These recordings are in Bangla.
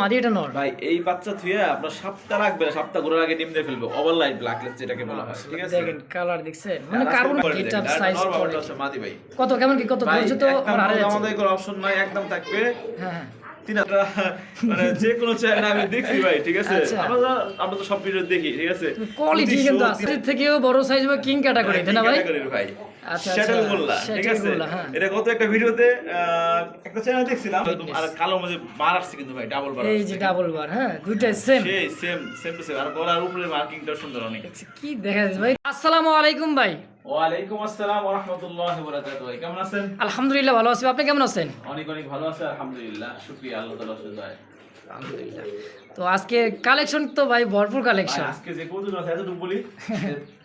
মাদি এটা নর। ভাই এই বাচ্চা থুয়ে আপনার সপ্তাহ লাগবে না সপ্তাহ ঘোরার আগে ডিম দিয়ে ফেলবে। ওভার লাইট ব্ল্যাকলেস যেটাকে বলা হয় ঠিক আছে? দেখেন কালার দেখছেন? মানে আর কার্বন গেটআপ সাইজ কোয়ালিটি মাদি ভাই। কত কেমন কি কত ভাই তো? আমার হারে আমাদের কোনো অপশন নাই একদম থাকবে। হ্যাঁ হ্যাঁ। হাজার মানে যে কোনো চ্যানেল আমি দেখছি ভাই ঠিক আছে? আচ্ছা। আমরা তো- আমরা তো সব ভিডিও দেখি ঠিক আছে? কোয়ালিটি কিন্তু আছে থেকেও বড় সাইজ বা কিং ক্যাটাগরি তাই না ভাই? আচ্ছা, শ্যাটেল গোল্লা ঠিক আছে। এটা গত একটা ভিডিওতে একটা চ্যানেল দেখছিলাম। আর কালো মধ্যে বার আসছে কিন্তু ভাই ডাবল বার এই যে ডাবল বার হ্যাঁ দুইটাই সেম সেই সেম সেম টু সেম আর গলার উপরে মার্কিংটা সুন্দর অনেক। কি দেখা যাচ্ছে ভাই? আসসালামু আলাইকুম ভাই। ওয়ালাইকুম আসসালাম ওয়া রাহমাতুল্লাহি ওয়া বারাকাতুহু। ভাই কেমন আছেন? আলহামদুলিল্লাহ ভালো আছি। আপনি কেমন আছেন? অনেক অনেক ভালো আছে আলহামদুলিল্লাহ। শুকরিয়া আল্লাহ আলহামদুলিল্লাহ। তো আজকে কালেকশন তো ভাই ভরপুর কালেকশন আজকে যে কৌতুক আছে এতটুকু বলি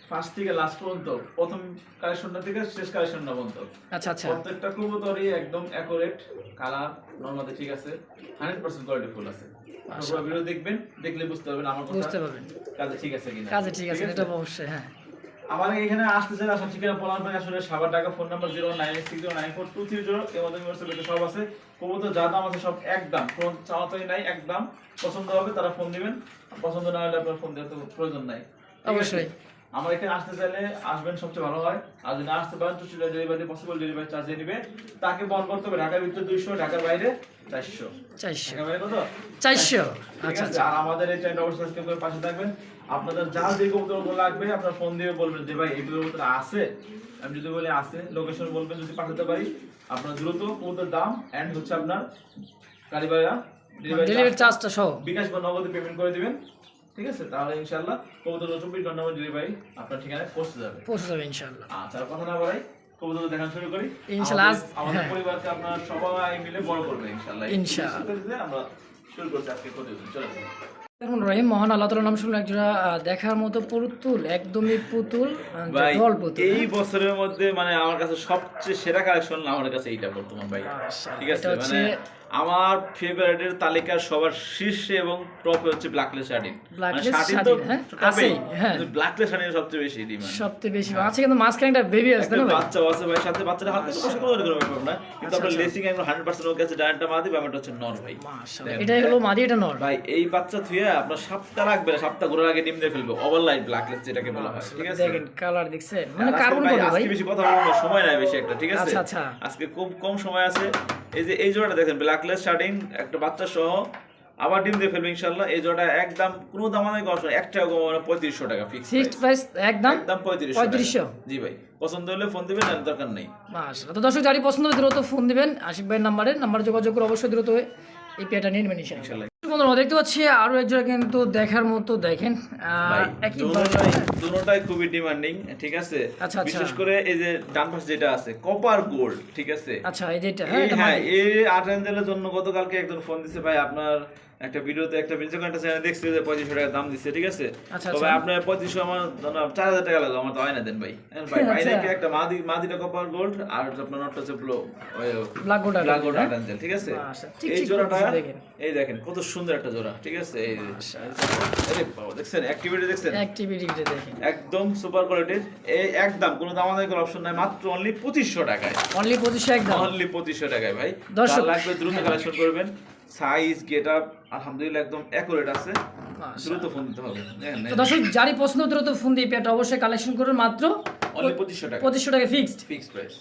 ফার্স্ট থেকে লাস্ট পর্যন্ত প্রথম কালেকশনটা থেকে শেষ কালেকশনটা পর্যন্ত। আচ্ছা আচ্ছা। প্রত্যেকটা কবুতরই একদম অ্যাকুরেট কালার নর্মালি ঠিক আছে হান্ড্রেড পার্সেন্ট কোয়ালিটি ফুল আছে। পুরো ভিডিও দেখবেন দেখলে বুঝতে পারবেন আমার কথা বুঝতে পারবেন। কাজে ঠিক আছে কিনা। কাজে ঠিক আছে এটা অবশ্যই হ্যাঁ। আমার এখানে আসতে চাই আসার ঠিকানা পলান ভাই আসলে সাবার টাকা phone number zero nine six zero nine four two three zero এর মধ্যে সব আছে। কবুতর যা দাম আছে সব একদম কোন চাওয়াতাই নাই একদম। পছন্দ হবে তারা ফোন দিবেন পছন্দ না হলে আপনার ফোন দেওয়ার তো প্রয়োজন নাই। অবশ্যই। আমার এখানে আসতে চাইলে আসবেন সবচেয়ে ভালো হয়। আর যদি না আসতে পারেন তো সেটা ডেলিভারি পসিবল ডেলিভারি চার্জ দিয়ে নিবে তাকে বন করতে হবে ঢাকার ভিতরে দুইশো ঢাকার বাইরে চারশো। চারশো। ঢাকার বাইরে কত? চারশো। ঠিক আচ্ছা আছে? আচ্ছা। আর আমাদের এই চ্যানেল অবশ্যই সাবস্ক্রাইব করে পাশে থাকবেন। আপনাদের যা যে কবুতরগুলো লাগবে আপনার ফোন দিয়ে বলবেন যে ভাই এগুলোর ভিতরে আছে? আমি যদি বলি আছে। লোকেশন বলবেন যদি পাঠাতে পারি আপনার দ্রুত কবুতর দাম এন্ড হচ্ছে আপনার ডেলিভারি ডেলিভারি চার্জটা সহ। বিকাশ বা নগদে পেমেন্ট করে দিবেন। ঠিক আছে? তাহলে ইনশাআল্লাহ কবুতর চব্বিশ ঘণ্টার মধ্যে ডেলিভারি আপনার ঠিকানায় পৌঁছে যাবে। পৌঁছে যাবে ইনশাল্লাহ আচ্ছা আর কথা না বাড়াই কবুতর দেখানো শুরু করি। ইনশাআল্লাহ, আমাদের- হ্যাঁ। পরিবারকে আপনার সবাই মিলে বড় করবে সুযোগটা দিলে আমরা শুরু করছি আজকে চলে। রহিম। মহান আল্লাহ তালার নাম শুনলে একজোড়া আহ, দেখার মতো পুতুল একদমই পুতুল ভাই পুতুল এই হ্যাঁ? বছরের মধ্যে মানে আমার কাছে সবচেয়ে সেরা কালেকশন আমার কাছে এইটা বর্তমান ভাই। ঠিক আছে? মানে আমার ফেভারিটের তালিকার সবার শীর্ষে এবং টপে হচ্ছে শার্টিন শার্টিন, হ্যাঁ? আছেই, হ্যাঁ। ব্ল্যাকলেস শার্টিন সবচেয়ে বেশি ডিমান্ড সবচেয়ে বেশি। আছে কিন্তু মাঝখানে একটা বেবি আছে না ভাই? বাচ্চা আছে ভাই সাথে বাচ্চাটা হালকা একটু কষ্ট করে করে ব্যাপার না কিন্তু আচ্ছা, আপনার আচ্ছা। লেসিং একদম 100% ওর কাছে ডায়ানটা মাদি ব্যাপারটা হচ্ছে নর ভাই। মাশাআল্লাহ, এটাই হলো মাদি এটা নর। ভাই এই বাচ্চা থুয়ে আপনার সপ্তাহ রাখবে না সপ্তাহ ঘোরার আগে ডিম দিয়ে ফেলবে। ওভার লাইট ব্ল্যাকলেস যেটাকে বলা হয় ঠিক আছে? দেখেন কালার দেখছেন। মানে আজকে কার্বন ভাই, ভাই আজকে বেশি কথা বলব সময় নাই বেশি একটা ঠিক আছে? আচ্ছা, আচ্ছা। আজকে খুব কম সময় আছে। এই যে এই জোড়াটা দেখেন ব্ল্যাকলেস শার্টিং একটা বাচ্চা সহ আবার ডিম দিয়ে ফেলবে ইনশাআল্লাহ। এই জোড়াটা একদম কোনো দাম নাই কষ্ট এক টাকা কম মানে পঁয়ত্রিশশো টাকা ফিক্স ফিক্সড প্রাইস একদম? একদম পঁয়ত্রিশশো পঁয়ত্রিশশো? জি ভাই পছন্দ হলে ফোন দিবেন আর দরকার নেই। মাশাআল্লাহ। তো দর্শক যারই পছন্দ দ্রুত ফোন দিবেন। আশিক ভাইয়ের নাম্বারে নাম্বার যোগাযোগ করে অবশ্যই দ্রুত হয়ে এই পেয়ারটা নিয়ে নেবেন ইনশাআল্লাহ। বন্ধুরা দেখতে পাচ্ছি আরও একজন কিন্তু দেখার মতো দেখেন। দুটোটাই খুবই ডিমান্ডিং ঠিক আছে? আচ্ছা, আচ্ছা। বিশেষ করে এই যে ডান পাশে যেটা আছে কপার গোল্ড ঠিক আছে? আচ্ছা এই যেটা হ্যাঁ এই হ্যাঁ। এই আট জন্য গতকালকে একজন ফোন দিছে ভাই আপনার একটা ভিডিওতে একটা বিঞ্চক একটা চ্যানেল দেখছি যে পঁয়ত্রিশশো টাকা দাম দিচ্ছে ঠিক আছে? আচ্ছা, তো ভাই আচ্ছা। আপনার পঁয়ত্রিশশো আমার চার হাজার টাকা লাগল আমার তো হয় না দেন ভাই। হ্যাঁ, ভাই আচ্ছা। কি একটা মাদি মাদিটা কপার গোল্ড আর আপনার নটটা হচ্ছে ব্লো Black gold ব্ল্যাক গোল্ড হ্যাঁ? আট ঠিক আছে? আচ্ছা, এই জোড়াটা দেখেন। এই দেখেন কত সুন্দর একটা জোড়া ঠিক আছে? এই দেখছেন? অ্যাক্টিভিটি দেখছেন? অ্যাক্টিভিটিটা দেখেন। একদম সুপার কোয়ালিটির এই একদম কোনো দামাদামি করার অপশন নাই মাত্র অনলি পঁচিশশো টাকায়। অনলি পঁচিশশো একদম। অনলি পঁচিশশো টাকায় ভাই। দর্শক- লাগবে দ্রুত কালেকশন করবেন। সাইজ গেট আপ আলহামদুলিল্লাহ একদম অ্যাকুরেট আছে। দ্রুত ফোন দিতে হবে। তো দর্শক যারই পছন্দ দ্রুত ফোন দিয়ে পেয়ারটা অবশ্যই কালেকশন করুন মাত্র পঁচিশশো টাকা। পঁচিশশো টাকা ফিক্সড ফিক্স প্রাইস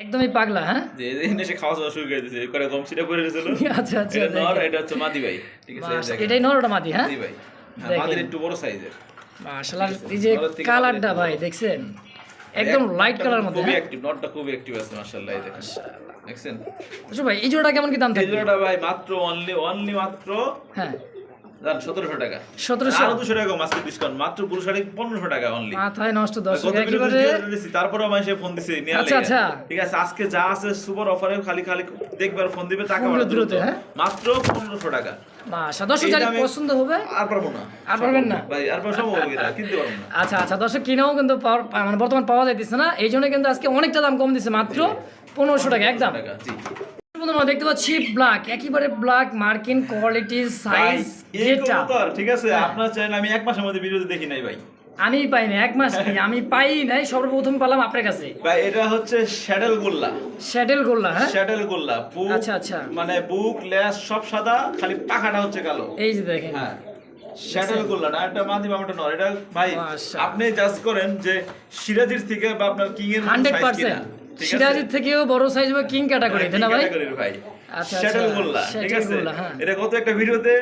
একদমই পাগলা হ্যাঁ? যে এনে এসে খাওয়া দাওয়া শুরু করে দিয়েছে করে গম সিটা করে দিয়েছিল আচ্ছা আচ্ছা এটা নর এটা হচ্ছে মাদি ভাই। ঠিক আছে। এটাই নর ওটা মাদি হ্যাঁ? মাদি ভাই। হ্যাঁ, মাদির একটু বড় সাইজের মাশাআল্লাহ এই যে কালারটা ভাই দেখছেন? একদম লাইট কালার মধ্যে খুবই অ্যাকটিভ নটটা খুবই অ্যাক্টিভ আছে মাশাআল্লাহ এই দেখেন। দেখছেন? আচ্ছা ভাই এই জোড়াটা কেমন কি দাম এই জোড়াটা ভাই মাত্র অনলি অনলি মাত্র হ্যাঁ। সতেরোশো টাকা। সতেরোশো। আরও দুশো টাকা মাসকে ডিসকাউন্ট মাত্র পুরো শাড়ি পনেরোশো টাকা অনলি মাথায় নষ্ট দর্শক গত ভিডিওতে একেবারে। দিয়ে দিয়েছি, তারপরেও মানুষে ফোন দিছে আচ্ছা, আচ্ছা। ঠিক আছে আজকে যা আছে সুপার অফারে খালি খালি দেখবার ফোন দিবে টাকা ফোন বাড়া দিবে দ্রুত, দ্রুত? মাত্র পনেরোশো টাকা। মাশা দর্শক এই যারই দামে- পছন্দ হবে? আর পারব না। আর পারবেন না? ভাই আর পারব সম্ভব হবে না কিনতে পারব না। আচ্ছা আচ্ছা দর্শক কিনেও কিন্তু মানে বর্তমান পাওয়া যাইতেছে না এই জন্য কিন্তু আজকে অনেকটা দাম কম দিচ্ছে মাত্র পনেরোশো টাকা একদম। জি। বন্ধুরা দেখতে পাচ্ছি ব্ল্যাক একেবারে ব্ল্যাক মার্কিন কোয়ালিটি সাইজ এটা ঠিক আছে? হ্যাঁ। আপনার চ্যানেল আমি এক মাসের মধ্যে ভিডিওতে দেখি নাই ভাই। আমি পাই না এক মাস আমি পাই নাই সর্বপ্রথম পেলাম আপনার কাছে। ভাই এটা হচ্ছে শ্যাডেল গোল্লা। স্যাডেল গোল্লা হ্যাঁ? শ্যাডেল গোল্লা আচ্ছা, আচ্ছা। মানে বুক লেস সব সাদা খালি পাখাটা হচ্ছে কালো। এই যে দেখেন। হ্যাঁ। শ্যাডেল গোল্লা না এটা মাদি নয় এটা ভাই আপনি জাজ করেন যে সিরাজির থেকে বা আপনার কিং এর হান্ড্রেড পার্সেন্ট। সিরাজের থেকেও বড় সাইজ বা কিং ক্যাটাগরি তাই না ভাই। আচ্ছা, আচ্ছা, গোল্লা ঠিক আছে? হ্যাঁ। এটা কত একটা ভিডিওতে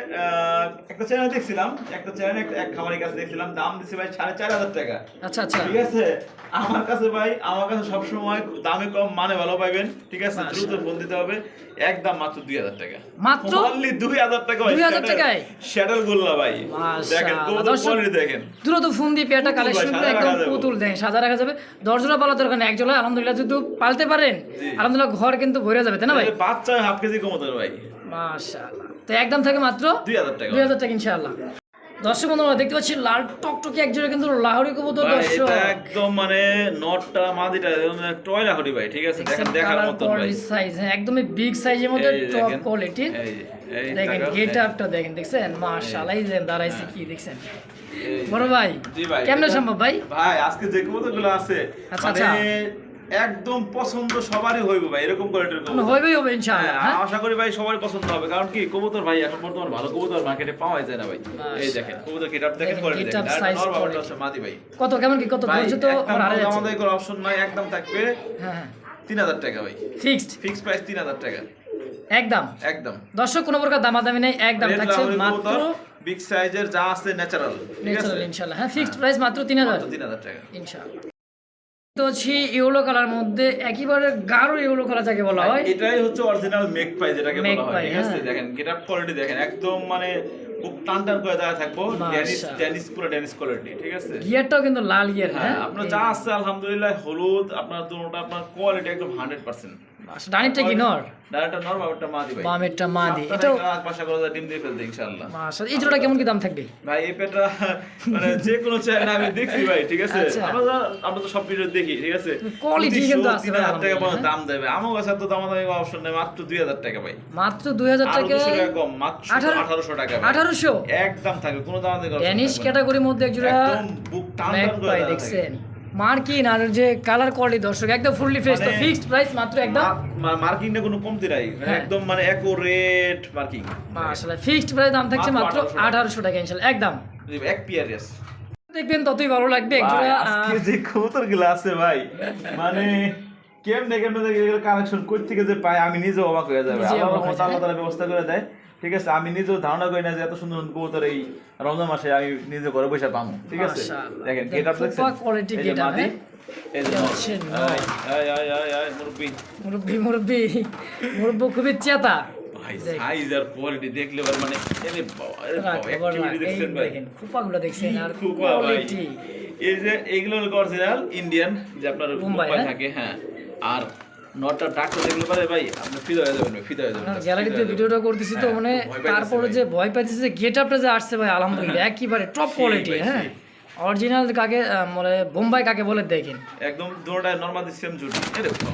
একটা চ্যানেল দেখছিলাম একটা চ্যানেল এক খামারের কাছে দেখছিলাম দাম দিছে ভাই সাড়ে চার হাজার টাকা। আচ্ছা আচ্ছা। ঠিক আছে? আমার কাছে ভাই আমার কাছে সবসময় দামে কম মানে ভালো পাইবেন ঠিক আছে? দ্রুত ফোন দিতে হবে একদম মাত্র দুই হাজার টাকা। মাত্র? অনলি দুই হাজার টাকা 2000 টাকায়? শ্যাডেল গোল্লা ভাই দেখেন কোয়ালিটি দেখেন। দ্রুত ফোন দিয়ে পেয়ারটা কালেকশন করে একদম রাখা যাবে। পুতুল দেন সাজা রাখা যাবে। দশজোড়া পালা দরকার নেই একজোড়া আলহামদুলিল্লাহ যদি পালতে পারেন। আলহামদুলিল্লাহ ঘর কিন্তু ভরে যাবে তাই না ভাই? বাচ্চা হাফ কেজি কমতো ভাই। মাশাআল্লাহ। তো একদম থাকে মাত্র দুই হাজার টাকা। দুই হাজার টাকা ইনশাআল্লাহ। দর্শক বন্ধুরা দেখতে পাচ্ছি লাল টকটকে একজোড়া কিন্তু লাহোরি কবুতর দর্শক। এটা একদম মানে নটটা মাদিটা টয়লা হরি ভাই ঠিক আছে? দেখেন দেখার কালার ভাই। সাইজ হ্যাঁ একদমই বিগ সাইজের মধ্যে টপ এই দেখেন তাকাও, গেট এই- আপটা দেখেন দেখছেন? মাশাআল্লাহ এই যে দাঁড়াইছে কি দেখছেন? বড় ভাই কেমনে সম্ভব ভাই? ভাই আজকে যে কবুতরগুলো আছে আচ্ছা, মানে আচ্ছা। একদম পছন্দ সবারই হইব ভাই এরকম কবুতর হইবেই হবে হ্যাঁ, ইনশাআল্লাহ হ্যাঁ আশা করি ভাই সবারই পছন্দ হবে কারণ কি কবুতর ভাই এখন বর্তমানে ভালো কবুতর মার্কেটে পাওয়া যায় না ভাই। এই দেখেন কবুতর গেটআপ দেখেন কোয়ালিটি দেখেন। আর নরমাল মাদি ভাই। কত কেমন কি কত ধৈর্য তো হারে আমাদের কোনো অপশন নাই একদম থাকবে হ্যাঁ হ্যাঁ। 3000 টাকা ভাই। ফিক্সড ফিক্স প্রাইস 3000 টাকা। একদম? একদম। দর্শক কোনো প্রকার দামাদামি নেই একদম থাকছে মাত্র বিগ সাইজের যা আছে ন্যাচারাল ঠিক আছে? ন্যাচারাল ইনশাআল্লাহ। হ্যাঁ ফিক্সড প্রাইস মাত্র তিন হাজার। মাত্র 3000 টাকা। ইনশাআল্লাহ। তো হচ্ছে ইয়েলো কালার মধ্যে একেবারে গাঢ় ইয়েলো কালার যাকে বলা হয়। এটাই হচ্ছে অরিজিনাল মেক পাই যেটাকে বলা ঠিক আছে। দেখেন গেটআপ কোয়ালিটি দেখেন একদম মানে খুব টান টান করে দাঁড়া থাকব পুরো কোয়ালিটি ঠিক আছে? গিয়ারটাও কিন্তু লাল গিয়ার হ্যাঁ হ্যাঁ? আপনার যা আছে আলহামদুলিল্লাহ হলুদ আপনার দুটোটা আপনার কোয়ালিটি একদম হান্ড্রেড পার্সেন্ট আচ্ছা, কি নর? বামেরটা ডিম দিয়ে ফেলতে ইনশাআল্লাহ। মাশাআল্লাহ এই কেমন কি দাম থাকবে? ভাই এই পেটা মানে যে কোনো চ্যানেল আমি দেখছি ভাই ঠিক আছে? আচ্ছা। আমরা আমরা তো সব ভিডিও দেখি ঠিক আছে? Quality কিন্তু আছে ভাই, টাকা পর্যন্ত। দাম দেবে। আমার কাছে তো দাম দামি অপশন নেই মাত্র 2000 টাকা ভাই। মাত্র দুই হাজার আরও টাকা কম মাত্র 1800 টাকা ভাই। আঠারোশো? একদম থাকবে কোনো দাম ড্যানিশ ক্যাটাগরির মধ্যে একজোড়া একদম বুক টান টান করে দেখছেন। মার্কিন আর যে কালার কোয়ালিটি দর্শক একদম ফুললি ফ্রেশ তো মানে- ফিক্সড প্রাইস মাত্র একদম না কোনো কমতি নাই। মানে হ্যাঁ। একদম মানে মার্কিং মাশাআল্লাহ ফিক্সড প্রাইস দাম থাকছে মাত্র মাত্র 1800 আঠারোশো টাকা ইনশাআল্লাহ একদম। এক পিয়ার yes দেখবেন ততই ভালো লাগবে একজোড়া আজকে যে আছে ভাই মানে কেমনে কেমনে কালেকশন কই থেকে যে পাই আমি নিজে অবাক হয়ে যাবে আল্লাহ তাআলা ব্যবস্থা করে দেয়। ঠিক আছে আমি নিজেও ধারণা করি না যে এত সুন্দর সুন্দর কবুতর এই রমজান মাসে আমি নিজে ঘরে বসে পাবো ঠিক আছে? দেখেন গেট আপ দেখছেন? হ্যাঁ? মুরব্বি। মুরব্বি মুরব্বি মুরব্বি খুবই চেতা। সাইজ আর কোয়ালিটি দেখলে মানে এই দেখেন খোপাগুলো দেখছেন আর কোয়ালিটি এই যে অরিজিনাল ইন্ডিয়ান যে আপনার মুম্বাই, হ্যাঁ? থাকে হ্যাঁ। আর নটটা ডাক্তার দেখলে পারে ভাই আপনি ফিদা হয়ে যাবেন ভাই, ফিদা হয়ে যাবেন। গ্যালারিতে ভিডিওটা করতেছি তো হ্যাঁ, মানে তারপরে যে ভয় পাইতেছে যে গেট আপটা যে আসছে ভাই আলহামদুলিল্লাহ একেবারে টপ কোয়ালিটি হ্যাঁ। অরিজিনাল কাকে মানে বোম্বাই কাকে বলে দেখেন। একদম দুটোটায় নরমাল সেম জুটি।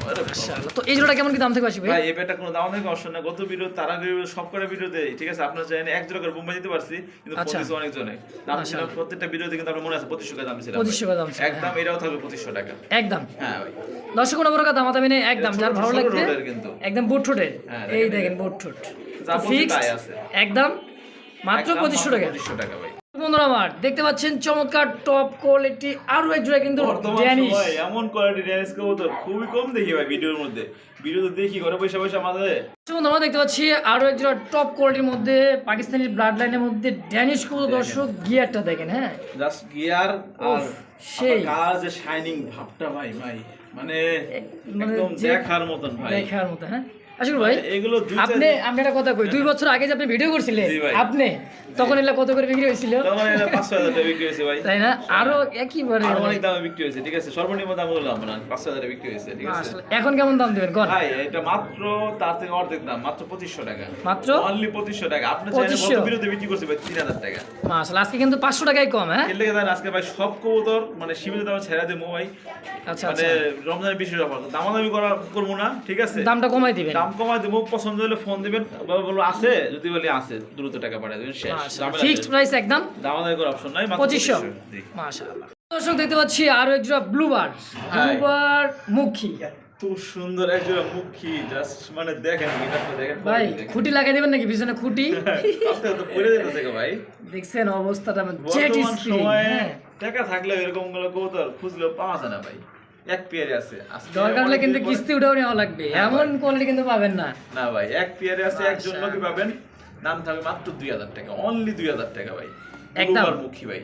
মাশাআল্লাহ। তো এই জোড়া কেমন কি দাম থেকে আসবে? ভাই এই পেটা কোনো দাম নেই অপশন না গত ভিডিও তারা ভিডিও সব করে ভিডিওতে ঠিক আছে? আপনার চাইলে এক জোড়া করে বোম্বাই দিতে পারছি কিন্তু আচ্ছা। পঁচিশ অনেক জনে দাম ছিল প্রত্যেকটা ভিডিওতে কিন্তু আপনার মনে আছে পঁচিশশো টাকা দাম ছিল 2500 টাকা দাম ছিল, একদম এটাও থাকবে পঁচিশশো টাকা। একদম। হ্যাঁ ভাই। দর্শক কোনো প্রকার দামাদামি নেই একদম যার ভালো লাগবে। একদম বুট ঠোঁটের হ্যাঁ, এই দেখেন, বুট ঠোঁট আছে। একদম মাত্র একদম পঁচিশশো টাকা। পঁচিশশো টাকা ভাই। বন্ধুরা আমার দেখতে পাচ্ছেন চমৎকার টপ কোয়ালিটি আরও এক জোড়া কিন্তু ড্যানিশ এমন কোয়ালিটি ড্যানিশ কবুতর খুবই কম দেখি ভাই ভিডিওর মধ্যে। ভিডিওতে দেখি ঘরে বসে বসে আমাদের। আমরা দেখতে পাচ্ছি আরও এক জোড়া টপ কোয়ালিটির মধ্যে পাকিস্তানি ব্লাড লাইনের মধ্যে ড্যানিশ কবুতর। দর্শক গিয়ারটা দেখেন হ্যাঁ? জাস্ট গিয়ার আর সেই। কালার যে শাইনিং ভাবটা ভাই ভাই। মানে মানে একদম দেখার মতন ভাই। দেখার মতো হ্যাঁ? ভাই এগুলো আপনি আমি একটা কথা কই দুই বছর আগে যে আপনি ভিডিও করছিলেন আপনি তখন এগুলা কত করে বিক্রি হয়েছিল? তখন টাকা বিক্রি হয়েছে ভাই। তাই না? আরও একেবারে আরও অনেক দামে বিক্রি হয়েছে ঠিক আছে? সর্বনিম্ন দাম হাজারে বিক্রি হয়েছে ঠিক আছে? এখন কেমন দাম দিবেন? কোন? ভাই এটা মাত্র তার থেকে অর্ধেক দাম মাত্র পঁচিশশো টাকা। মাত্র? অনলি পঁচিশশো টাকা। আপনি চাইলে কত বিক্রি করছে ভাই তিন হাজার টাকা। মাশাআল্লাহ আজকে কিন্তু পাঁচশো টাকাই কম হ্যাঁ? এর লেগে আজকে ভাই সব কবুতর মানে সীমিত দামে ছেড়ে দেবো ভাই। আচ্ছা মানে আচ্ছা। রমজানের বিশেষ অফার দামাদামি করা করব না ঠিক আছে? দামটা কমাই দিবেন। দাম কমাই দেবো পছন্দ হলে ফোন দিবেন। বলব আছে? যদি বলি আছে। দ্রুত টাকা পাঠিয়ে দেবেন শেষ। ফিক্সড প্রাইস একদম। দামাদামি করার অপশন নাই 2500 মাশাআল্লাহ। দর্শক দেখতে পাচ্ছি আরও একজোড়া ব্লুবার হ্যাঁ। ব্লুবার মুখী। এত সুন্দর একজোড়া মুখী জাস্ট মানে দেখেন এটা তো দেখেন ভাই খুঁটি লাগাই দেবেন নাকি পিছনে খুঁটি? আস্তে আস্তে পড়ে যেতেছে ভাই। দেখছেন অবস্থাটা জেট সময়ে হ্যাঁ। টাকা থাকলে এরকমগুলো কবুতর খুঁজলেও পাওয়া যায় না ভাই। এক পেয়ারে আছে। দরকার হলে কিন্তু কিস্তি উঠাও নেওয়া লাগবে। হ্যাঁ, এমন কোয়ালিটি কিন্তু পাবেন না। না ভাই এক পেয়ারে আছে একজন লোকই পাবেন। দাম থাকবে মাত্র দুই হাজার টাকা অনলি দুই হাজার টাকা ভাই। একদম। মুখী ভাই।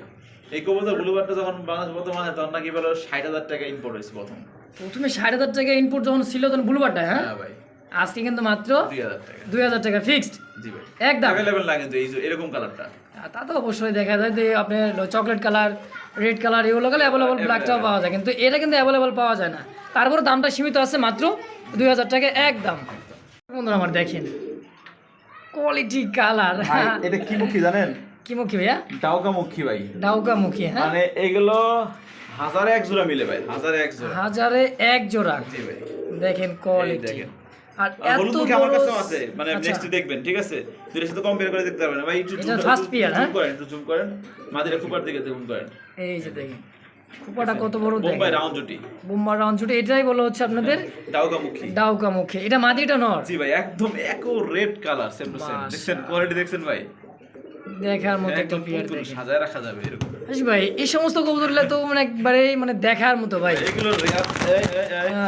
এই কবুতর ব্লুবারটা যখন বাংলাদেশ বর্তমানে তখন নাকি বলো ষাট হাজার টাকা ইম্পোর্ট হয়েছে প্রথম। প্রথমে ষাট হাজার টাকা ইনপুট যখন ছিল তখন ব্লুবারটা হ্যাঁ? হ্যাঁ ভাই। আজকে কিন্তু মাত্র দুই হাজার টাকা। ফিক্সড জি ভাই। একদম। অ্যাভেলেবেল না কিন্তু এই যে এরকম কালারটা তা তো অবশ্যই দেখা যায় যে আপনার চকলেট কালার রেড কালার এগুলো গেলে অ্যাভেলেবল ব্ল্যাকটাও পাওয়া যায়। কিন্তু এটা কিন্তু অ্যাভেলেবল পাওয়া যায় না। তারপরে দামটা সীমিত আছে মাত্র দুই হাজার টাকা একদম। বন্ধুরা আমার দেখেন। কোয়ালিটি কালার এটা কি মুখী জানেন? কি মুখী ভাইয়া? ডাউকা মুখী ভাই। ডাউকা মুখী হ্যাঁ? মানে এগুলো হাজারে এক জোড়া মিলে ভাই হাজারে এক জোড়া। হাজারে এক জোড়া। দেখেন কোয়ালিটি দেখেন। আর আর এত আমার কাছেও আছে। মানে আচ্ছা, নেক্সট দেখবেন ঠিক আছে? দুটোর সাথে কম্পেয়ার করে দেখতে পারবেন। ভাই একটু এটা zoom- first একটু peer, zoom হ্যাঁ? করেন একটু জুম করেন। মাদিরা কুপার দিকে জুম করেন। এই যে দেখেন। খুপাটা কত বড় বোম্বাই রাউন্ড জুটি। বোম্বার রাউন্ড ছুটে এটাই বলো হচ্ছে আপনাদের ডাউকা মুখী এটা মাদিটা নর। জি ভাই একদম একো red colour same to same দেখছেন? কোয়ালিটি দেখছেন ভাই? দেখার মতো একটা প্লেয়ার সাজায় রাখা যাবে এরকম। হাসি ভাই এই সমস্ত কবুতরগুলো তো মানে একবারে মানে দেখার মতো ভাই। এগুলো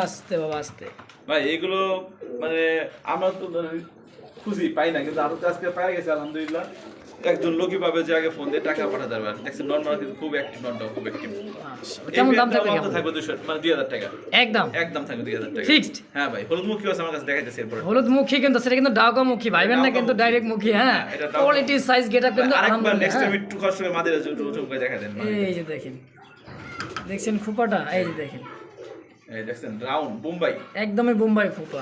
আস্তে বাবা আস্তে। ভাই এগুলো মানে আমরা তো খুঁজি পাই না কিন্তু আরও আজকে পাই গেছে আলহামদুলিল্লাহ। একজন লোকই পাবে যে আগে ফোন দিয়ে টাকা পাঠাতে পারবে। দেখছেন নর্মাল কিন্তু খুব অ্যাক্টিভ নটটাও খুব অ্যাক্টিভ মাশাআল্লাহ। কেমন দাম থাকবে কেমন? থাকবে দুশো মানে দুই হাজার টাকা। একদম? একদম থাকবে দুই হাজার টাকা। Fixed? হ্যাঁ ভাই হলুদ মুখী আছে আমার কাছে দেখাইতেছে এরপরে। হলুদ মুখী কিন্তু সেটা কিন্তু ডাউকা মুখী ভাইবেন না কিন্তু ডাইরেক্ট মুখী হ্যাঁ। হ্যাঁ, কোয়ালিটি সাইজ গেটআপ কিন্তু আরেকবার নেক্সট টাইম হ্যাঁ। একটু কষ্ট করে মাদের জুম করে দেখা দেন। এই যে দেখেন। দেখছেন খুপাটা? এই যে দেখেন। এই দেখছেন রাউন্ড বোম্বাই একদমই বোম্বাই খুপা।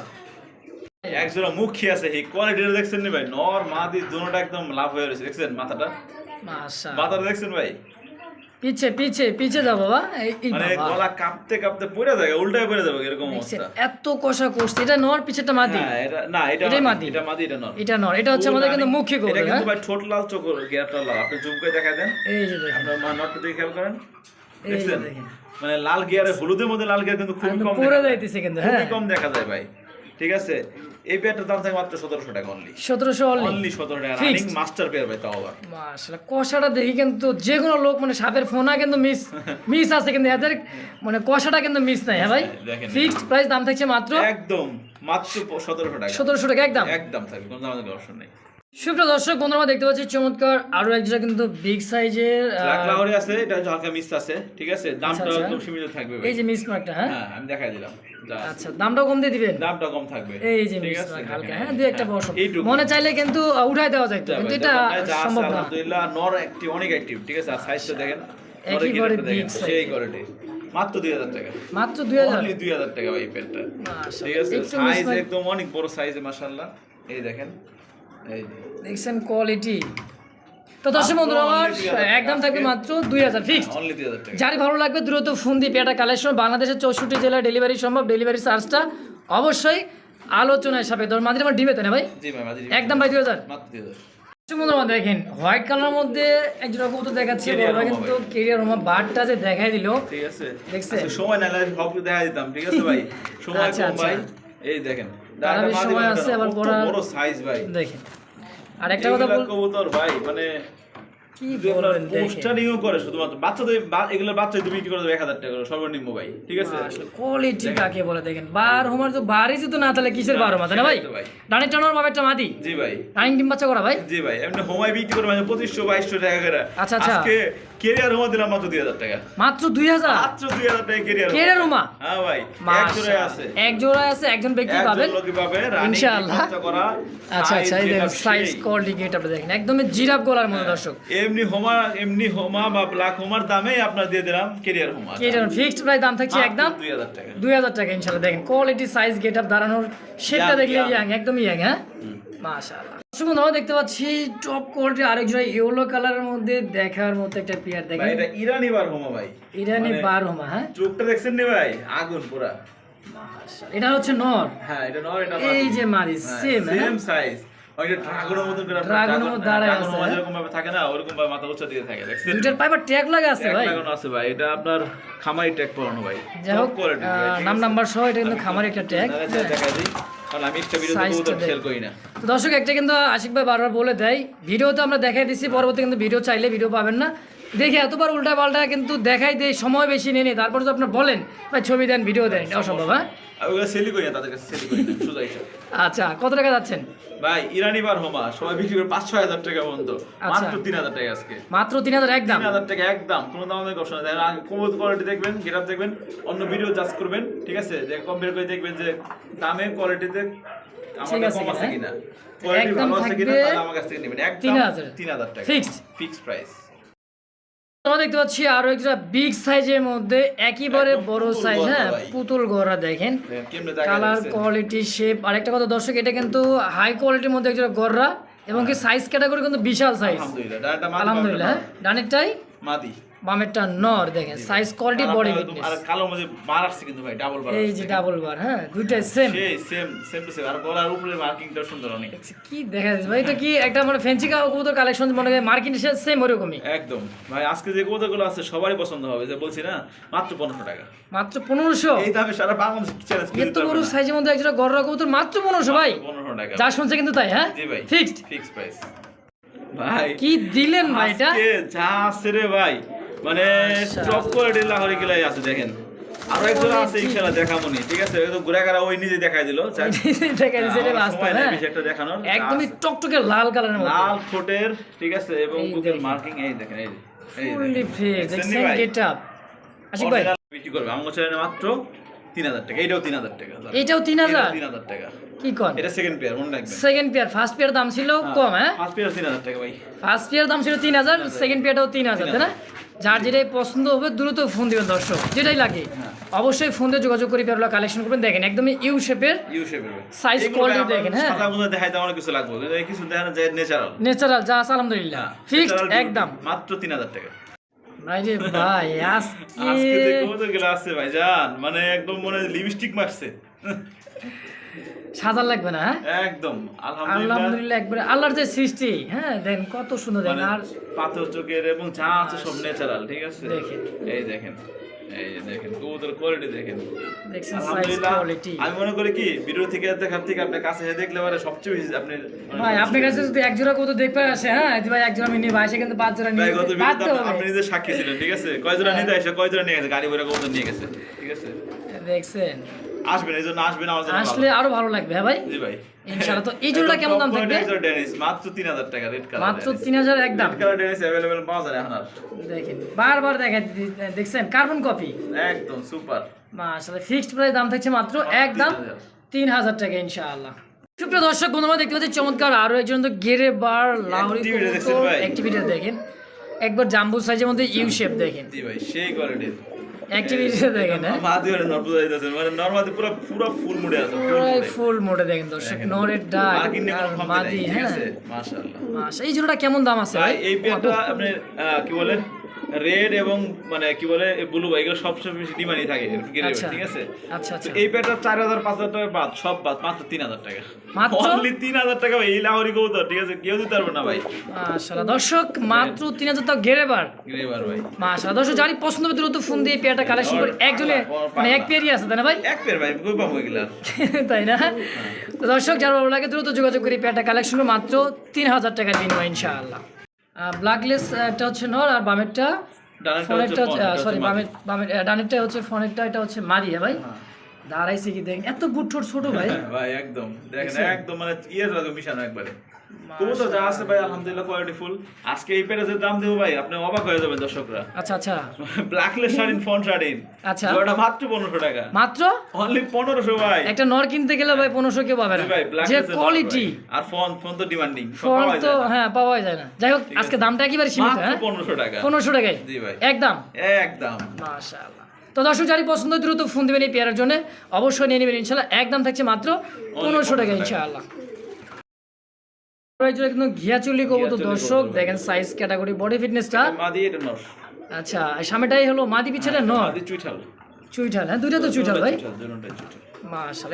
একজোড়া মুখী আছে এই কোয়ালিটিটা দেখছেন নি ভাই? নর মাদি দুটোটা একদম লাভ হয়ে রয়েছে। দেখছেন মাথাটা? মাথাটা দেখছেন ভাই? পিছে পিছে পিছে যাও বাবা। মানে গলা কাঁপতে কাঁপতে পড়ে যাবে উল্টায় পড়ে যাবে এরকম অবস্থা। এত কষা করছে। এটা নর পিছেটা মাদি? এটা এটা মাদি। এটা মাদি এটা নর। এটা নর এটা হচ্ছে আমাদের কিন্তু মুখী এটা কিন্তু হ্যাঁ? ভাই ঠোঁট লাল চোখ গিয়ারটা লাল। আপনি জুম করে দেখা দেন। এই যে দেখেন। আপনার মা নটটা দিকে খেয়াল করেন। দেখছেন? মানে লাল গিয়ারে হলুদের মধ্যে লাল গিয়ার কিন্তু খুবই একদম কম পুরো যাইতেছে কিন্তু, খুবই হ্যাঁ। কম দেখা যায় ভাই। ঠিক আছে? এই পেয়ারটার দাম থাকে মাত্র সতেরোশো টাকা অনলি সতেরোশো অনলি অনলি সতেরো টাকা। রানিং মাস্টার পেয়ার ভাই তাও আবার। মাশাআল্লাহ কষাটা দেখি কিন্তু যে কোনো লোক মানে সাপের ফোনা কিন্তু মিস মিস আছে কিন্তু এদের মানে কষাটা কিন্তু মিস নাই হ্যাঁ ভাই? ফিক্সড প্রাইস দাম থাকছে মাত্র একদম মাত্র সতেরোশো টাকা। সতেরোশো টাকা একদম? একদম থাকবে কোনো দাম অপশন নেই। সুপ্রিয় দর্শক বন্ধুরা দেখতে পাচ্ছি চমৎকার আরও এক কিন্তু বিগ সাইজের আছে এটা হালকা মিস আছে ঠিক আছে? দামটা আচ্ছা। একদম সীমিত থাকবে এই যে মিস মার্কটা হ্যাঁ? হ্যাঁ আমি দেখাই দিলাম আচ্ছা দামটাও কম দিয়ে দিবেন? দামটা কম থাকবে। এই যে মিস মার্ক হালকা হ্যাঁ দুই একটা বড় মনে চাইলে কিন্তু উঠাই দেওয়া যায় কিন্তু এটা সম্ভব না। আলহামদুলিল্লাহ নর অ্যাক্টিভ অনেক অ্যাক্টিভ ঠিক আছে? আর সাইজটা দেখেন একেবারে গিরাটা দেখেন সেই কোয়ালিটি মাত্র দুই হাজার টাকা। মাত্র দুই হাজার? দুই হাজার টাকা ভাই পেনটা ঠিক আছে? সাইজ একদম অনেক বড় সাইজে মাশাআল্লাহ। এই দেখেন। দেখছেন কোয়ালিটি তো দর্শক বন্ধুরা আমার only 2000 একদম থাকবে মাত্র দুই হাজার ফিক্সড যারই ভালো লাগবে দ্রুত ফোন দিয়ে পেটা কালেকশন বাংলাদেশের চৌষট্টি জেলায় ডেলিভারি সম্ভব। ডেলিভারি চার্জটা অবশ্যই আলোচনায় সাপে ধর মাঝে আমার ডিমেতে না ভাই? একদম ভাই দুই হাজার। দেখেন হোয়াইট কালার মধ্যে একজন কবুতর দেখাচ্ছে। কিন্তু কেরিয়ার রোমা বারটা যে দেখাই দিল। ঠিক আছে। দেখছেন? আজকে সময় না সব দেখা দিতাম ঠিক আছে ভাই? সময় আচ্ছা, কম ভাই। আচ্ছা। এই দেখেন তার ডাটা বেশ মাদি সময় আছে, আবার পড়ার- বড় সাইজ ভাই। দেখেন। আর একটা কথা বল কবুতর ভাই মানে কি বলবেন পোস্টারিংও করে শুধুমাত্র বাচ্চাদের এগুলো বাচ্চা তুমি বিক্রি করে দেবে এক হাজার টাকা করে, সর্বনিম্ন ভাই ঠিক আছে? কোয়ালিটি কাকে বলে দেখেন। বার হোমার তো বারই যদি না তাহলে কিসের বার হোমা না ভাই? সেটাই তো ভাই। ডানের টানোর মাদি। জি ভাই। রানিং ডিম বাচ্চা করা ভাই? জি ভাই এমনি হোমায় বিক্রি করে মানে পঁচিশশো বাইশশো টাকা করে। আচ্ছা, আচ্ছা। কেরিয়ার হোমা দিলাম মাত্র দুই হাজার টাকা। মাত্র দুই হাজার? মাত্র দুই হাজার টাকা কেরিয়ার কেরিয়ার হোমা? হ্যাঁ ভাই এক জোড়ায় আছে। এক জোড়ায় আছে একজন ব্যক্তি পাবেন? লোকই পাবে ইনশাআল্লাহ। আচ্ছা আচ্ছা এই দেখেন সাইজ কোয়ালিটি গেট আপনি দেখেন। একদমই জিরাফ গলার মতো দর্শক। এমনি হোমা এমনি হোমা বা ব্ল্যাক হোমার দামে আপনার দিয়ে দিলাম কেরিয়ার হোমা। ফিক্সড প্রাইস দাম থাকছে একদম দুই হাজার টাকা। দুই হাজার টাকা ইনশাল্লাহ দেখেন কোয়ালিটি সাইজ গেট আপ দাঁড়ানোর শেপটা দেখলে ইয়াং একদমই ইয়াং হ্যাঁ? মাশাআল্লাহ। শুনুন আমরা দেখতে পাচ্ছি টপ কোয়ালিটি আরেক জোড়া ইয়েলো কালারের মধ্যে দেখার মতো একটা পেয়ার ভাই এটা ইরানি বার হোমা ভাই। ইরানি মানে- বার হোমা হ্যাঁ? চোখটা দেখছেন নি ভাই? আগুন পুরা। এটা হচ্ছে নর। হ্যাঁ এটা নর এটা এই যে মারি সেম সেম সাইজ ওই ড্রাগনের মতন করে ড্রাগনের মতো দাঁড়ায় আছে, মামা? ভাবে থাকে না ওরকম ভাবে মাথা উঁচা দিয়ে থাকে দেখছেন? দুইটার পাইবার ট্যাগ লাগা আছে ভাই? লাগানো আছে ভাই এটা আপনার খামারি ট্যাগ পরানো ভাই। যাই হোক নাম নাম্বার সহ এটা কিন্তু খামার একটা ট্যাগ দেখা দিই। কারণ আমি তো করি না। তো দর্শক একটা কিন্তু আশিক ভাই বারবার বলে দেয় ভিডিও তো আমরা দেখাই দিচ্ছি পরবর্তী কিন্তু ভিডিও চাইলে ভিডিও পাবেন না। দেখে এতবার উল্টা পাল্টা কিন্তু দেখাই দেয় সময় বেশি নিয়ে নেই তারপর তো আপনার বলেন ভাই ছবি দেন ভিডিও দেন অসম্ভব হ্যাঁ? আচ্ছা কত টাকা যাচ্ছেন? ভাই ইরানি বার হোমা সবাই বিক্রি করে পাঁচ ছয় হাজার টাকা পর্যন্ত। আচ্ছা। মাত্র তিন হাজার টাকা আজকে। মাত্র তিন হাজার একদম? তিন হাজার টাকা একদম কোনো দাম কষ্ট অপশন আছে কোমল কোয়ালিটি দেখবেন গেটআপ দেখবেন অন্য ভিডিও চার্জ করবেন ঠিক আছে? যে কম্পেয়ার করে দেখবেন যে দামে কোয়ালিটিতে আমাদের কম আছে কিনা? কোয়ালিটি ভালো আছে কিনা তাহলে আমার কাছ থেকে নেবেন। একদম তিন হাজার। টাকা। ফিক্সড ফিক্স প্রাইস আমরা দেখতে পাচ্ছি আরও একটা বিগ সাইজের মধ্যে একেবারে বড় সাইজ হ্যাঁ পুতুল গড়া দেখেন। কালার কোয়ালিটি শেপ আরেকটা কথা দর্শক এটা কিন্তু হাই কোয়ালিটির মধ্যে একটা গড়রা এবং কি সাইজ ক্যাটাগরি কিন্তু বিশাল সাইজ আলহামদুলিল্লাহ আলহামদুলিল্লাহ হ্যাঁ ডানেরটাই? মাদি। বামেরটা নর দেখেন সাইজ কোয়ালিটি বডি ফিটনেস আর কালো মধ্যে বার আসছে কিন্তু ভাই ডাবল বার এই যে ডাবল বার হ্যাঁ দুইটাই সেম সেই সেম সেম টু সেম আর গলার উপরে মার্কিংটা সুন্দর অনেক। কি দেখা যাচ্ছে ভাই এটা কি একটা মানে ফ্যান্সি কবুতর কালেকশন মনে হয় মার্কিন সেম ওরকমই। একদম। ভাই আজকে যে কবুতরগুলো আছে সবারই পছন্দ হবে যে বলছি না মাত্র পনেরোশো টাকা। মাত্র পনেরোশো? এই দামে সারা বাংলাদেশ চ্যালেঞ্জ এত বড় সাইজের মধ্যে একটা গড়রা কবুতর মাত্র পনেরোশো ভাই। পনেরোশো টাকা। যা শুনছে কিন্তু তাই হ্যাঁ? জি ভাই ফিক্সড ফিক্স প্রাইস ভাই কি দিলেন ভাই এটা? আজকে যা আছে রে ভাই মানে। টপ কোয়ালিটির লাহরি গিলাই আছে দেখেন। আরও একজন আছে ইনশাআল্লাহ দেখামনি ঠিক আছে? ওই তো ঘুরে ঘাড়া ওই নিজে দেখাই দিল। যাক, দেখা যাচ্ছে এটা সময় নেই হ্যাঁ। বেশি একটা দেখানোর। একদমই টকটকে লাল কালারের মধ্যে। লাল ঠোঁটের ঠিক আছে? এবং বুকের মার্কিং এই দেখেন এই ফুললি দেখেন। ফ্রেশ দেখছেন নি গেট আপ আশিক ভাই। বিক্রি করবে? আমার চ্যানেলে মাত্র তিন হাজার টাকা। এইটাও তিন হাজার টাকা এটাও 3000? তিন হাজার টাকা। কি কোন? এটা সেকেন্ড পেয়ার মনে রাখবেন। সেকেন্ড পেয়ার ফার্স্ট পেয়ার দাম ছিল কম হ্যাঁ? ফার্স্ট পেয়ার তিন হাজার টাকা ভাই। ফার্স্ট পেয়ার দাম ছিল তিন হাজার সেকেন্ড পেয়ারটাও তিন হাজার তাই না? যার যেটাই পছন্দ হবে দ্রুত ফোন দেবেন দর্শক যেটাই লাগে। হ্যাঁ। অবশ্যই ফোন দিয়ে যোগাযোগ করে পেয়ারগুলো কালেকশন করবেন। দেখেন একদমই ইউ শেপের ইউ শেপের Size quality দেখেন, হ্যাঁ। সাদা মধ্যে দেখাইতে আমার কিছু লাগবে কিছু দেখানো যায় ন্যাচারাল ন্যাচারাল যা আছে আলহামদুলিল্লাহ। ফিক্সড একদম। মাত্র তিন হাজার টাকা। ভাই রে ভাই আজকে যে আজকে কবুতরগুলো আছে ভাই জান মানে একদম মনে লিপস্টিক মারছে। সাজার লাগবে না হ্যাঁ? একদম আলহামদুলিল্লাহ। একবারে আল্লাহর যে সৃষ্টি হ্যাঁ দেখেন কত সুন্দর দেখেন মানে আর পাথর চোখের এবং যা আছে সব ন্যাচারাল ঠিক আছে? দেখেন। এই দেখেন এই দেখেন কবুতর কোয়ালিটি দেখেন। দেখছেন সাইজ আলহামদুলিল্লাহ কোয়ালিটি আমি মনে করি কি ভিডিও থেকে দেখার থেকে আপনার কাছে দেখলে পরে সবচেয়ে বেশি আপনি ভাই আপনার কাছে যদি এক জোড়া কত দেখতে আসে হ্যাঁ ভাই এক জোড়া আমি নিয়ে আসে কিন্তু পাঁচ জোড়া নিয়ে আপনি নিজে সাক্ষী ছিলেন ঠিক আছে? কয় জোড়া নিতে আসে কয় জোড়া নিয়ে গেছে? গাড়ি ভরে কবুতর নিয়ে গেছে ঠিক আছে? দেখছেন? আসবেন এই জন্য আসবেন আমার জন্য আসলে ভালো। আরো ভালো লাগবে হ্যাঁ ভাই জি ভাই ইনশাআল্লাহ তো এই জোড়াটা কেমন দাম থাকবে? ডেনিস মাত্র 3000 টাকা রেড কালার মাত্র তিন হাজার একদম রেড কালার ডেনিস अवेलेबल পাওয়া যায় এখন আর দেখেন বারবার দেখা দি- দেখছেন কার্বন কপি একদম সুপার আসলে ফিক্সড প্রাইস দাম থাকছে মাত্র একদম 3000 তিন হাজার টাকা ইনশাআল্লাহ সুপ্রিয় দর্শক বন্ধুরা দেখতে পাচ্ছি চমৎকার আরো একজন তো গেরে বার লাহোরি Activity দেখছেন ভাই? অ্যাক্টিভিটি দেখেন একবার জাম্বু সাইজের মধ্যে ইউ শেপ দেখেন জি ভাই সেই কোয়ালিটির অ্যাক্টিভিটি দেখেন হ্যাঁ? মাদি হলে নরবুজা যাইতেছেন মানে নরমাদি পুরো পুরো ফুল মুডে আছে ফুল ফুল মোডে দেখেন দর্শক নরের ডাক মাদি হ্যাঁ? মাশাআল্লাহ। মাশা এই জোড়াটা কেমন দাম আছে ভাই ভাই? এই পেয়ারটা আপনি কি বলে? রেড এবং মানে কি বলে ব্লু এগুলো সবচেয়ে বেশি ডিমান্ডই থাকে আচ্ছা। ঠিক আছে? আচ্ছা আচ্ছা। এই চার হাজার পাঁচ হাজার টাকা বাদ সব বাদ মাত্র তিন হাজার টাকা। মাত্র? অনলি তিন হাজার টাকা এই লাহোরি কবুতর ঠিক আছে? কেউ দিতে পারবে না ভাই। মাশাআল্লাহ দর্শক মাত্র তিন হাজার টাকা গেরে বার গ্রেবার ভাই। মাশাআল্লাহ দর্শক জানি পছন্দ হবে দ্রুত ফোন দিয়ে পেয়ারটা কালেকশন করে। একজনে মানে এক পেয়ারই আছে তাই না ভাই? এক পেয়ার ভাই কই পাবো এগুলা? তাই না? তো দর্শক যারা ভালো লাগে দ্রুত যোগাযোগ করে পেয়ারটা কালেকশন করে মাত্র তিন হাজার টাকা বিনিময় ইনশাআল্লাহ। ব্ল্যাকলেস একটা হচ্ছে নর আর বামেরটা ফোনেরটা সরি বামের বামের ডানেরটা হচ্ছে ফোনেরটা এটা হচ্ছে মাদি হ্যাঁ। ভাই দাঁড়াইছে কি দেখেন? এত বুট ছোট ভাই। হ্যাঁ, ভাই একদম। দেখেন একদম মানে ইয়ের লাগে মিশানো একবারে। কবুতর যা আছে ভাই আলহামদুলিল্লাহ কোয়ালিটি ফুল আজকে এই পেয়ারে দাম দেবো ভাই আপনি অবাক হয়ে যাবেন দর্শকরা। আচ্ছা আচ্ছা। ব্ল্যাকলেস শাড়িন ফন শাড়িন আচ্ছা। ওটা মাত্র পনেরোশো টাকা। মাত্র? অনলি পনেরোশো ভাই। একটা নর কিনতে গেলে ভাই পনেরোশো কেউ পাবে না। যে কোয়ালিটি আর ফোন ফোন তো ডিমান্ডিং ফোন তো হ্যাঁ পাওয়া যায় না। যাই হোক আজকে দামটা একেবারে সীমিত হ্যাঁ? টাকা। পনেরোশো টাকায়। জি ভাই। একদম। একদম। মাশাআল্লাহ। তো দর্শক যারি পছন্দ দ্রুত ফোন দেবেন এই পেয়ারের জন্য। অবশ্যই নিয়ে নেবেন ইনশাল্লাহ একদম থাকছে মাত্র পনেরোশো টাকা। ইনশাআল্লাহ। কিন্তু ঘিয়াচুলি কবুতর দর্শক দেখেন সাইজ ক্যাটাগরি বডি ফিটনেসটা মাদি এটা নর। আচ্ছা সামনেটাই হলো মাদি পিছনে নর? মাদি চুইঠাল। চুইঠাল হ্যাঁ দুইটা তো চুইঠাল ভাই।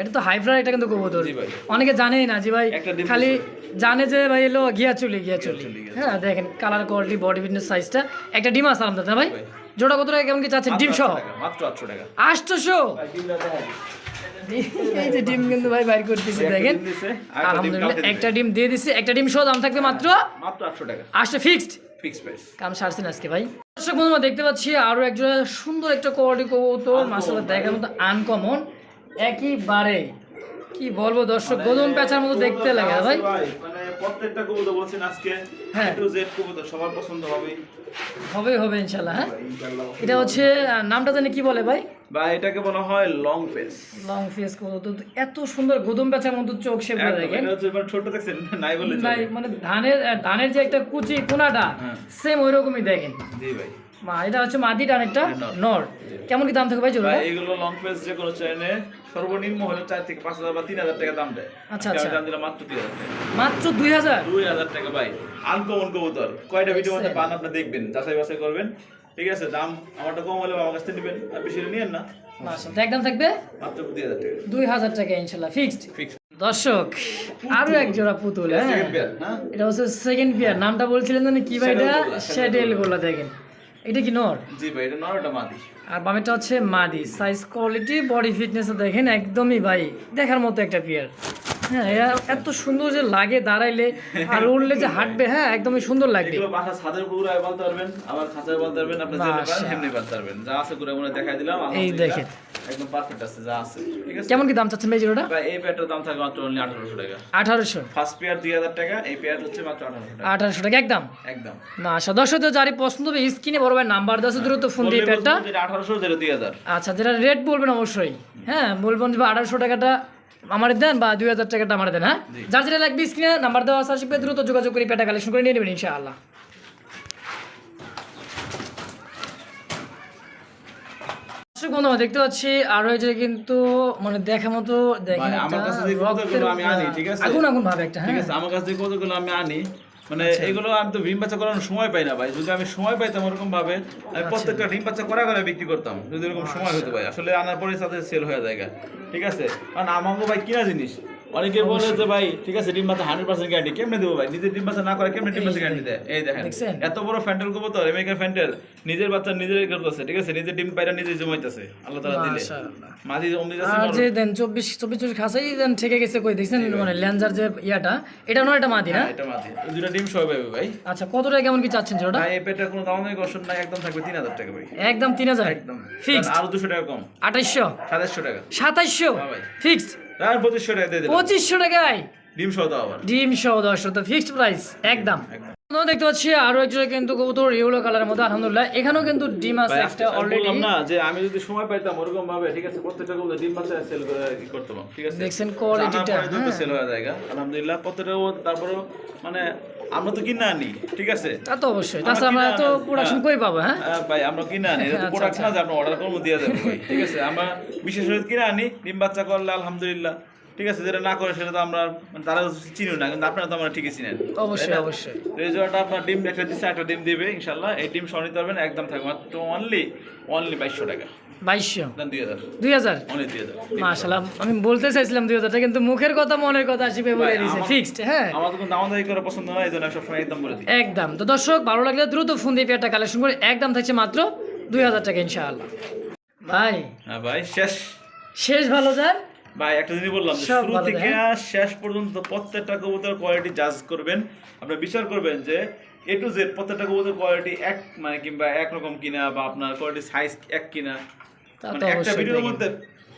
এটা তো এটা কিন্তু কবুতর অনেকে জানেই না যে ভাই খালি জানে যে ভাই এলো গিয়া চুলি গিয়া চুলি হ্যাঁ দেখেন কালার কোয়ালিটি বডি ফিটনেস সাইজটা একটা ডিম আছে না ভাই। জোড়া কত টাকা কেমন কি চাচ্ছেন? ডিম সহ? 800 টাকা, মাত্র আটশো টাকা। আটশোশো দেখাই। এই যে ডিম কিন্তু ভাই বাইর করতেছি দেখেন। আলহামদুলিল্লাহ একটা ডিম দিয়ে দিছে একটা ডিম সহ দাম থাকবে মাত্র মাত্র আটশো টাকা। আটশো ফিক্সড ফিক্স প্রাইস কাম সারছেন আজকে ভাই। দর্শক বন্ধুরা দেখতে পাচ্ছি আরও একজন সুন্দর একটা কোয়ালিটি কবুতর মাসাল্লাহ দেখার মতো আনকমন একইবারে কি বলব দর্শক গদম মতো দেখতে লাগে ভাই। প্রত্যেকটা কবুতর বলছেন আজকে হ্যাঁ। টু জেড কবুতর সবার পছন্দ হবে। হবে হবে ইনশাআল্লাহ হ্যাঁ। এটা হচ্ছে নামটা জানি কি বলে ভাই? বা এটাকে বলা হয় লং ফেস লং ফেস কবুতর। তো এত সুন্দর গোদম বেচার মতো চোখ সে দেখেন। এটা হচ্ছে মানে ছোট দেখছেন নাই বলে নাই মানে ধানের ধানের যে একটা কুচি কোনাটা হ্যাঁ। সেম ওইরকমই দেখেন। জি ভাই। মা এটা হচ্ছে মাদি ডানেরটা নর। কেমন কি দাম ভাই জোড়া এগুলো লং ফেস যে কোনো চ্যানেলে সর্বনিম্ন হলে চার থেকে পাঁচ হাজার বা তিন হাজার টাকা দাম দেয়। আচ্ছা, আচ্ছা। দাম দিলাম মাত্র দুই হাজার টাকা। মাত্র দুই হাজার? দুই হাজার টাকা ভাই। আনকমন কবুতর। কয়টা ভিডিও মধ্যে পান আপনি দেখবেন যাচাই বাছাই করবেন। ঠিক আছে দাম আমারটা কম হলে আমার কাছ থেকে নেবেন। আর বেশি নিয়েন না। মাশাআল্লাহ। একদম থাকবে? মাত্র দুই হাজার টাকা। দুই হাজার টাকা ইনশাল্লাহ ফিক্সড ফিক্স দর্শক আরও এক জোড়া পুতুল হ্যাঁ। এটা হচ্ছে সেকেন্ড পেয়ার নামটা বলছিলেন জানি কি ভাই এটা? শ্যাডেল গোলা দেখেন। এটা কি নর জি ভাই এটা নয়টা মাদি আর বামেটা হচ্ছে মাদি। সাইজ কোয়ালিটি বডি ফিটনেস দেখেন একদমই ভাই দেখার মতো একটা পেয়ার হ্যাঁ এত সুন্দর যে লাগে দাঁড়াইলে আর উঠলে যে হাঁটবে হ্যাঁ একদমই সুন্দর লাগবে। বাসা ছাদের উপর উড়ায় বলতে পারবেন আবার খাঁচায় বলতে পারবেন আপনি যেমনি পারেন। বলতে পারবেন যা আছে মনে দেখাই দিলাম এই দেখেন। একদম পারফেক্ট আছে যা আছে। ঠিক আছে? কেমন কি দাম চাচ্ছেন জোড়াটা ভাই এই পেয়ারটার দাম থাকবে মাত্র অনলি আঠারোশো টাকা। আঠারোশো। ফার্স্ট পেয়ার দুই হাজার টাকা এই পেয়ার হচ্ছে মাত্র আঠারোশো টাকা। আঠারোশো টাকা একদম? একদম। না দর্শক তো যারই পছন্দ হবে স্ক্রিনে বড় ভাই নাম্বার দশ দ্রুত ফোন দিয়ে পেয়ারটা আঠারোশো যেটা দুই হাজার। আচ্ছা যেটা রেট বলবেন অবশ্যই। হ্যাঁ বলবেন যে আঠারোশো টাকাটা আমার দেন বা দুই হাজার টাকাটা আমার দেন হ্যাঁ? যার যেটা লাগবে স্ক্রিনে নাম্বার দেওয়া আছে আসবে দ্রুত যোগাযোগ করে পেটা কালেকশন করে নিয়ে নেবেন ইনশাআল্লাহ। বন্ধুরা দেখতে পাচ্ছি আরও এই যে কিন্তু মানে দেখা মতো দেখেন ভাই, আমার কাছে? আগুন আগুন ভাবে একটা হ্যাঁ? আমার কাছে কতগুলো আমি আনি মানে আচ্ছা। এগুলো আমি তো ডিম বাচ্চা করানোর সময় পাই না ভাই। যদি আমি সময় পাইতাম ওরকম ভাবে আমি আচ্ছা। প্রত্যেকটা ডিম বাচ্চা করা করে বিক্রি করতাম। যদি এরকম সময় হতো ভাই আসলে আনার পরে তাদের সেল হয়ে যায় ঠিক আছে? কারণ আমাকে ভাই কিনা জিনিস? অনেকে বলে যে ভাই ঠিক আছে ডিম বাচ্চা হান্ড্রেড পার্সেন্ট গ্যারান্টি কেমনে দেবো ভাই? নিজের ডিম বাচ্চা না করে কেমনে ডিম বাচ্চা গ্যারান্টি দেয়? এই দেখেন এত বড় ফ্যান্টেল কবুতর আমেরিকার ফ্যান্টেল নিজের বাচ্চা নিজেই করতেছে ঠিক আছে? নিজের ডিম পাইরা নিজে জমাইতেছে আল্লাহ তাআলা দিলে। মাঝি অমনি যাচ্ছে আর যে দেন চব্বিশ চব্বিশ চব্বিশ খাসাই দেন ঠেকে গেছে কই? দেখছেন মানে ল্যাঞ্জার যে ইয়াটা এটা নয় এটা মাদি না? হ্যাঁ, এটা মাঝি দুটা ডিম সহ পাবে ভাই। আচ্ছা কত টাকা কেমন কি চাচ্ছেন জোড়া ভাই এই পেটের কোনো দাম নেই কষ্ট নাই একদম থাকবে তিন হাজার টাকা ভাই। একদম তিন হাজার? একদম। ফিক্স আর দুশো টাকা কম। আঠাইশশো? সাতাশশো টাকা। সাতাইশশো? হ্যাঁ ভাই। ফিক্সড আর পঁচিশশো টাকা দিয়ে দিলাম। পঁচিশশো টাকায়? ডিম সহ দাও আবার। ডিম সহ দশশো তো ফিক্সড প্রাইস একদম। একদম। দেখতে পাচ্ছি আরও একজন কিন্তু কবুতর ইয়েলো কালারের মধ্যে আলহামদুলিল্লাহ। এখানেও কিন্তু ডিম আছে একটা অলরেডি না যে আমি যদি সময় পাইতাম ওরকম ভাবে ঠিক আছে প্রত্যেকটা কবুতর ডিম বাচ্চা সেল করে কি করতাম ঠিক আছে? দেখছেন কোয়ালিটিটা সেল হয়ে। যায় আলহামদুলিল্লাহ প্রত্যেকটা তারপরেও মানে আমরা তো কিনা আনি ঠিক আছে? তা তো অবশ্যই। তাছাড়া আমরা তো প্রোডাকশন। কই পাবো হ্যাঁ? হ্যাঁ, ভাই আমরা কিনা আনি। এটা তো প্রোডাকশন না আচ্ছা। যে আপনি অর্ডার করব দিয়ে দেবো ভাই ঠিক আছে? আমরা বিশেষ করে কিনে আনি ডিম বাচ্চা করলে আলহামদুলিল্লাহ। ঠিক আছে যেটা না করে সেটা তো আমরা মানে তারা চিনি না কিন্তু আপনারা তো আমরা ঠিকই চিনেন। অবশ্যই? অবশ্যই। রেজোয়াটা আপনার ডিম একটা দিচ্ছে একটা ডিম দিবে ইনশাল্লাহ এই ডিম সহ নিতে পারবেন একদম থাকবে মাত্র অনলি অনলি বাইশশো টাকা। বাইশশো? দুই হাজার। আমি বলতে চাইছিলাম দুই কিন্তু মুখের কথা মনের কথা আসবে বলে দিয়েছে ফিক্সড হ্যাঁ। কোনো দামাদারি করা পছন্দ নয় এই জন্য আমি সবসময় একদম বলে দিই। একদম। তো দর্শক ভালো লাগলে দ্রুত ফোন দিয়ে পেয়ারটা কালেকশন করে একদম থাকছে মাত্র দুই হাজার টাকা ইনশাআল্লাহ। ভাই। হ্যাঁ ভাই শেষ। শেষ ভালো যার। ভাই একটা জিনিস বললাম যে শুরু থেকে দেয়। শেষ পর্যন্ত প্রত্যেকটা কবুতর কোয়ালিটি জাজ করবেন। আপনার বিচার করবেন যে এ টু জেড প্রত্যেকটা কবুতর কোয়ালিটি এক মানে কিংবা একরকম কিনা বা আপনার কোয়ালিটি সাইজ এক কিনা। মানে একটা ভিডিওর মধ্যে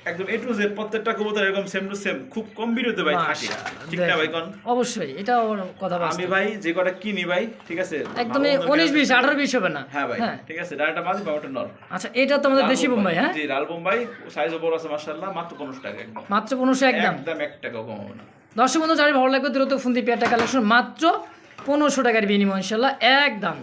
একদম এ টু জেড প্রত্যেকটা কবুতর এরকম সেম টু সেম খুব কম ভিডিওতে ভাই থাকে। ঠিক না ভাই কোন? অবশ্যই এটা কথা আমি ভাই যে কটা কিনি ভাই ঠিক আছে উনিশ কিনা- বিশ আঠারো বিশ হবে না। হ্যাঁ ভাই হ্যাঁ। ঠিক আছে ডালটা মাঝি নর। আচ্ছা এটা তো আমাদের দেশি বোম্বাই হ্যাঁ? জি লাল বোম্বাই সাইজও বড় আছে মাশাআল্লাহ মাত্র 15 টাকা একদম। মাত্র পনেরোশো একদম। একদম এক টাকাও কম হবে না। দর্শক বন্ধু যারা ভালো লাগবে দ্রুত ফোন দিয়ে পেয়ারটা কালেকশন মাত্র পনেরোশো টাকার বিনিময় ইনশাল্লাহ একদম।